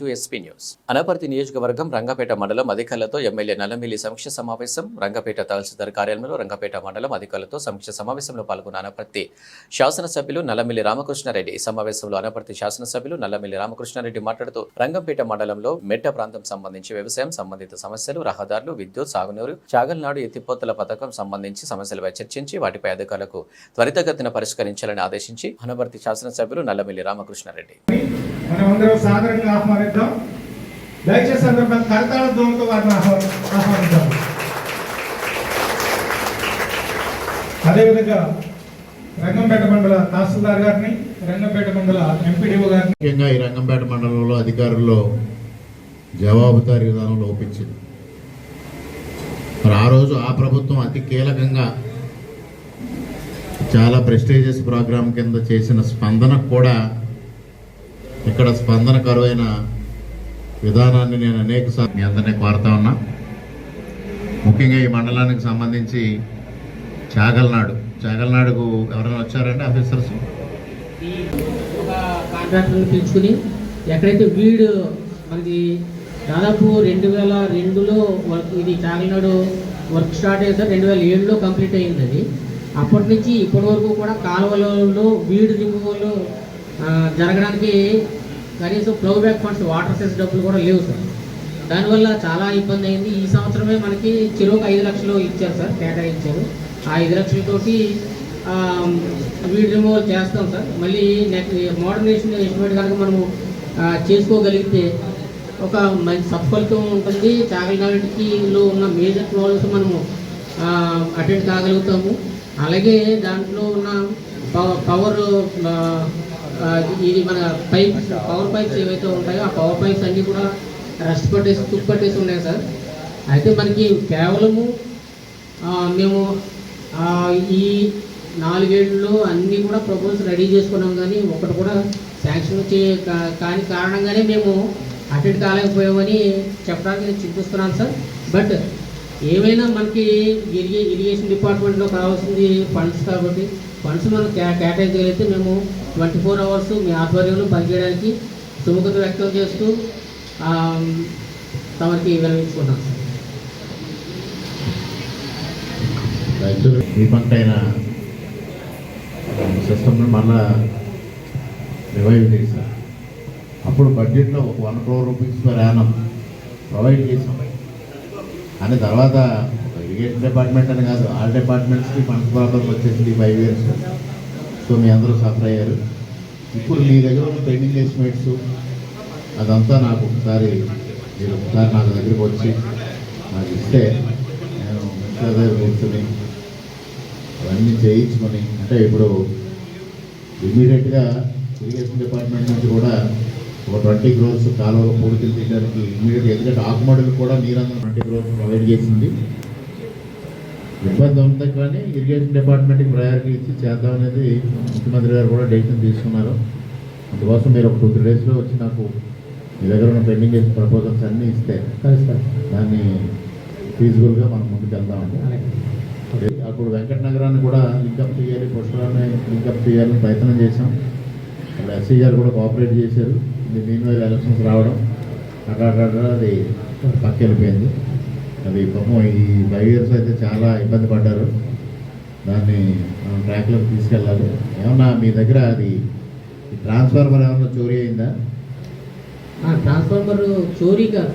To SP news Anaparthi నియోజకవర్గం రంగపేట మండలం అధికారులతో ఎమ్మెల్యే నల్లమిల్లి సమీక్ష సమావేశం రంగపేట తహసీల్దార్ కార్యాలయంలో రంగపేట మండలం అధికారులతో సమీక్ష సమావేశంలో పాల్గొన్న అనపర్తి శాసనసభ్యులు నల్లమిల్లి రామకృష్ణారెడ్డి. ఈ సమావేశంలో అనపర్తి శాసనసభ్యులు నల్లమిల్లి రామకృష్ణారెడ్డి మాట్లాడుతూ రంగంపేట మండలంలో మెట్ట ప్రాంతం సంబంధించి వ్యవసాయం సంబంధిత సమస్యలు రహదారులు విద్యుత్ సాగునీరు చాగల్నాడు ఎత్తిపోతల పథకం సంబంధించి సమస్యలపై చర్చించి వాటిపై అధికారులకు త్వరితగతిన పరిష్కరించాలని ఆదేశించి అనపర్తి శాసనసభ్యులు నల్లమిల్లి రామకృష్ణారెడ్డి. మనమందరం సాధారణంగా ఆహ్వానిద్దాం. దయచేసి సందర్భంగా కరతాళ ధ్వనులతో వారిని ఆహ్వా- ఆహ్వానిద్దాం. అదేవిధంగా రంగంపేట మండల తహసీల్దార్ గారిని రంగంపేట మండల ఎంపీడీఓ గారిని. ముఖ్యంగా ఈ రంగంపేట మండలంలో అధికారుల్లో జవాబుదారీ విధానం లోపించింది. మరి ఆ రోజు ఆ ప్రభుత్వం అతి కీలకంగా చాలా ప్రెస్టీజియస్ ప్రోగ్రాం కింద చేసిన స్పందనకు కూడా ఇక్కడ స్పందన కరువైన విధానాన్ని నేను అనేక సార్లు మీ అందరినీ కోరుతా ఉన్నా. ముఖ్యంగా ఈ మండలానికి సంబంధించి చాగల్నాడు. చాగల్నాడుకు ఎవరైనా వచ్చారండి ఆఫీసర్స్? కాంట్రాక్టర్ని పిలుచుకుని ఎక్కడైతే వీడు మనకి దాదాపు రెండు వేల రెండులో వర్క్ ఇది చాగల్నాడు వర్క్ స్టార్ట్ అయితే రెండు వేల ఏడులో కంప్లీట్ అయ్యింది అది. అప్పటి నుంచి ఇప్పటి వరకు కూడా కాలువలలో వీడు రిమూవల్ జరగడానికి కనీసం ప్రోబ్యాక్ ఫండ్స్ వాటర్ సెస్ డబ్బులు కూడా లేవు సార్. దానివల్ల చాలా ఇబ్బంది అయింది. ఈ సంవత్సరమే మనకి చెరువుకు ఐదు లక్షలు ఇచ్చారు సార్ కేటాయించారు. ఆ ఐదు లక్షలతోటి వీడి వీడ్ రిమూవల్ చేస్తాం సార్. మళ్ళీ నెక్స్ట్ మోడర్నేషన్ ఎస్టిమేట్ కనుక మనము చేసుకోగలిగితే ఒక మంచి సత్ఫలితం ఉంటుంది. చాగలనాటికిలో ఉన్న మేజర్ ప్రాబ్లమ్స్ మనము అటెండ్ కాగలుగుతాము. అలాగే దాంట్లో ఉన్న పవ- పవర్ ఇది మన పైప్స్ పవర్ పైప్స్ ఏవైతే ఉంటాయో ఆ పవర్ పైప్స్ అన్నీ కూడా రస్ట్ పట్టేసి తుప్పు పట్టేసి ఉన్నాయి సార్. అయితే మనకి కేవలము మేము ఈ నాలుగేళ్ళలో అన్నీ కూడా ప్రపోజల్స్ రెడీ చేసుకున్నాం కానీ ఒకటి కూడా శాంక్షన్ చే కా- కాని కారణంగానే మేము అటెండ్ కాలేకపోయామని చెప్పడానికి నేను చింతిస్తున్నాను సార్. బట్ ఏమైనా మనకి ఇరిగే ఇరిగేషన్ డిపార్ట్మెంట్లో కావాల్సింది ఫండ్స్ కాబట్టి ఫండ్స్ మనం కే కేటాయించగలిగితే మేము ట్వంటీ ఫోర్ అవర్స్ మీ ఆధ్వర్యంలో పనిచేయడానికి సుముఖత వ్యక్తం చేస్తూ తమకి విరమించుకుంటాం. సార్ యాక్చువల్లీ అయిన సిస్టమ్ని మళ్ళా రివైవ్ చేశారు. అప్పుడు బడ్జెట్లో ఒక one crore rupees per annum provide చేసాం అని తర్వాత ఇరిగేషన్ డిపార్ట్మెంట్ అని కాదు ఆల్ డిపార్ట్మెంట్స్కి ఫండ్స్ ప్రాబ్లం వచ్చేసింది ఫైవ్ ఇయర్స్ సో మీ అందరూ సఫర్ అయ్యారు ఇప్పుడు మీ దగ్గర ఉన్న పెండింగ్ ఎస్టిమేట్స్ అదంతా నాకు ఒకసారి మీరు ఒకసారి నాకు దగ్గరికి వచ్చి నాకు ఇస్తే నేను మిగతా దగ్గర కూర్చొని అవన్నీ చేయించుకొని అంటే ఇప్పుడు ఇమీడియట్గా ఇరిగేషన్ డిపార్ట్మెంట్ నుంచి కూడా ఒక ట్వంటీ క్రోర్స్ కాలువలో పూడికలు తీయడానికి ఇమీడియట్గా ఎందుకంటే ఆకుమడులు కూడా నీరందరూ ట్వంటీ క్రోర్స్ ప్రొవైడ్ చేసింది. ఇబ్బంది ఉంది కానీ ఇరిగేషన్ డిపార్ట్మెంట్కి ప్రయారిటీ ఇచ్చి చేద్దాం అనేది ముఖ్యమంత్రి గారు కూడా డెసిషన్ తీసుకున్నారు. అందుకోసం మీరు ఒక టూ త్రీ డేస్లో వచ్చి నాకు మీ దగ్గర ఉన్న పెండింగ్ చేసిన ప్రపోజల్స్ అన్నీ ఇస్తే దాన్ని ఫీజిబుల్గా మనం ముందుకు వెళ్దామండి. అప్పుడు వెంకట నగరాన్ని కూడా లింకప్ చేయాలి పుష్కరాన్ని లింకప్ చేయాలని ప్రయత్నం చేశాం. అప్పుడు ఎస్సీ గారు కూడా కోఆపరేట్ చేశారు. ఇది మీన్ ఎలక్షన్స్ రావడం. అక్కడ అది పక్క వెళ్ళిపోయింది. అది పాపం ఈ ఫైవ్ ఇయర్స్ అయితే చాలా ఇబ్బంది పడ్డారు. దాన్ని మనం ట్రాక్లోకి తీసుకెళ్ళాలి. ఏమన్నా మీ దగ్గర అది ట్రాన్స్ఫార్మర్ ఏమన్నా చోరీ అయిందా? ట్రాన్స్ఫార్మర్ చోరీ కాదు.